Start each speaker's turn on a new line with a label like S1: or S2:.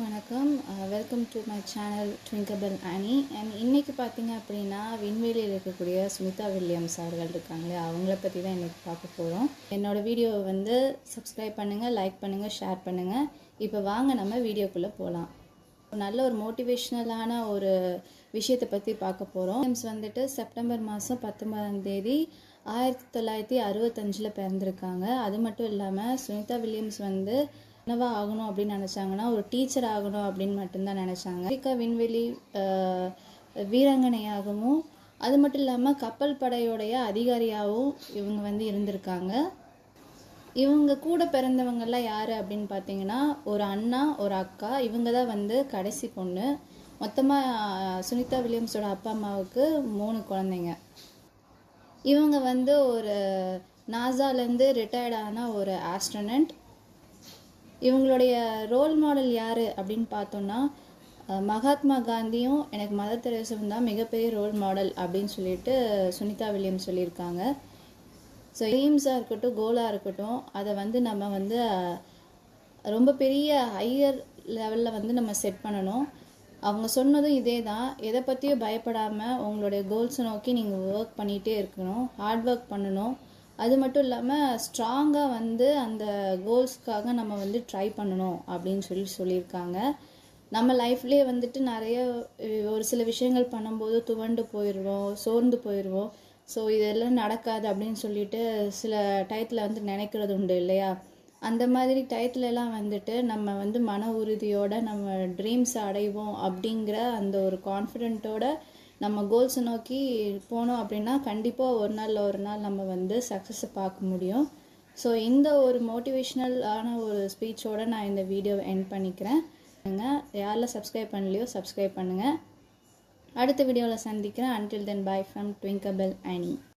S1: வணக்கம். Welcome to my channel Twinkable Ani and இன்றைக்கி பார்த்தீங்க அப்படின்னா விண்வெளியில் இருக்கக்கூடிய சுமிதா வில்லியம்ஸ் அவர்கள் இருக்காங்களே அவங்கள பற்றி தான் இன்றைக்கி பார்க்க போகிறோம் என்னோடய வீடியோவை வந்து சப்ஸ்கிரைப் பண்ணுங்கள் லைக் பண்ணுங்கள் ஷேர் பண்ணுங்கள் இப்போ வாங்க நம்ம வீடியோக்குள்ளே போகலாம் நல்ல ஒரு மோட்டிவேஷ்னலான ஒரு விஷயத்தை பற்றி பார்க்க போகிறோம் வில்லியம்ஸ் வந்துட்டு செப்டம்பர் மாதம் பத்தொன்பதாம் தேதி ஆயிரத்தி தொள்ளாயிரத்தி அறுபத்தஞ்சில் பிறந்திருக்காங்க. அது மட்டும் இல்லாமல் சுனிதா வில்லியம்ஸ் வந்து என்னவா ஆகணும் அப்படின்னு நினச்சாங்கன்னா ஒரு டீச்சர் ஆகணும் அப்படின்னு மட்டும்தான் நினச்சாங்க. அமெரிக்கா விண்வெளி வீராங்கனையாகவும் அது மட்டும் இல்லாமல் கப்பல் படையோடைய அதிகாரியாகவும் இவங்க வந்து இருந்திருக்காங்க. இவங்க கூட பிறந்தவங்கெல்லாம் யார் அப்படின்னு பார்த்தீங்கன்னா ஒரு அண்ணா ஒரு அக்கா இவங்க தான் வந்து கடைசி பொண்ணு. மொத்தமாக சுனிதா வில்லியம்ஸோட அப்பா அம்மாவுக்கு மூணு குழந்தைங்க. இவங்க வந்து ஒரு நாசாலேருந்து ரிட்டையர்ட் ஆன ஒரு ஆஸ்ட்ரனண்ட் இவங்களுடைய ரோல் மாடல் யார் அப்படின்னு பார்த்தோன்னா மகாத்மா காந்தியும் எனக்கு மதர் தெரேசாவும் தான் மிகப்பெரிய ரோல் மாடல் அப்படின்னு சொல்லிட்டு சுனிதா வில்லியம் சொல்லியிருக்காங்க. ஸோ எய்ம்ஸாக இருக்கட்டும் கோலாக இருக்கட்டும் அதை வந்து நம்ம வந்து ரொம்ப பெரிய ஹையர் லெவலில் வந்து நம்ம செட் பண்ணணும். அவங்க சொன்னதும் இதே தான். எதை பற்றியும் பயப்படாமல் உங்களுடைய கோல்ஸை நோக்கி நீங்கள் ஒர்க் பண்ணிகிட்டே இருக்கணும். ஹார்ட் ஒர்க் பண்ணணும். அது மட்டும் இல்லாமல் ஸ்ட்ராங்காக வந்து அந்த கோல்ஸ்க்காக நம்ம வந்து ட்ரை பண்ணணும் அப்படின்னு சொல்லி சொல்லியிருக்காங்க. நம்ம லைஃப்லேயே வந்துட்டு நிறைய ஒரு சில விஷயங்கள் பண்ணும்போது துவண்டு போயிடுவோம் சோர்ந்து போயிடுவோம் ஸோ இதெல்லாம் நடக்காது அப்படின்னு சொல்லிட்டு சில டயத்தில் வந்து நினைக்கிறது உண்டு இல்லையா? அந்த மாதிரி டயத்துலலாம் வந்துட்டு நம்ம வந்து மன உறுதியோட நம்ம ட்ரீம்ஸ் அடைவோம் அப்படிங்கிற அந்த ஒரு கான்ஃபிடென்ட்டோட நம்ம கோல்ஸை நோக்கி போனோம் அப்படின்னா கண்டிப்பாக ஒரு நாள் ஒரு நாள் நம்ம வந்து சக்ஸஸை பார்க்க முடியும். ஸோ இந்த ஒரு மோட்டிவேஷ்னலான ஒரு ஸ்பீச்சோட நான் இந்த வீடியோவை என் பண்ணிக்கிறேன். யாரெல்லாம் சப்ஸ்கிரைப் பண்ணலையோ சப்ஸ்கிரைப் பண்ணுங்கள் அடுத்த வீடியோவில் சந்திக்கிறேன். Until then bye from Twinkable Ani